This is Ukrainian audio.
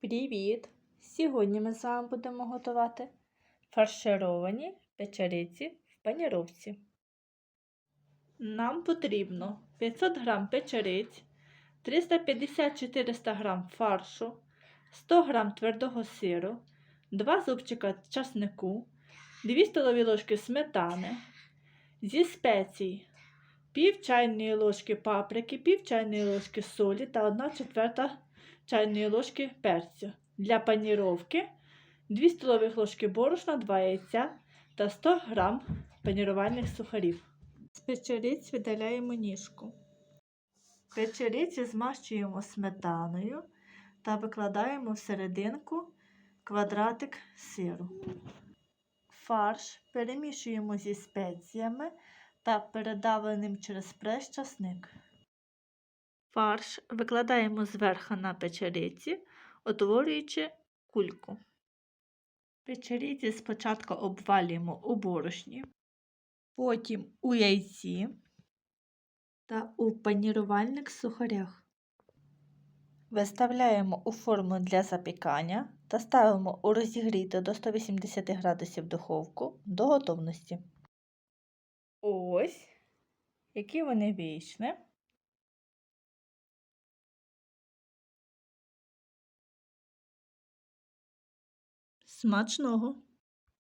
Привіт! Сьогодні ми з вами будемо готувати фаршировані печериці в паніровці. Нам потрібно 500 г печериць, 350-400 г фаршу, 100 г твердого сиру, 2 зубчика часнику, 2 столові ложки сметани, зі спецій пів чайної ложки паприки, пів чайної ложки солі та 1 четверта чайної ложки перцю. Для паніровки 2 столових ложки борошна, 2 яйця та 100 г панірувальних сухарів. З печериць видаляємо ніжку. Печериці змащуємо сметаною та викладаємо в серединку квадратик сиру. Фарш перемішуємо зі спеціями та передавленим через прес часник. Фарш викладаємо зверху на печериці, утворюючи кульку. Печериці спочатку обвалюємо у борошні, потім у яйці та у панірувальних сухарях. Виставляємо у форму для запікання та ставимо у розігріту до 180 градусів духовку до готовності. Ось, які вони вічні. Смачного!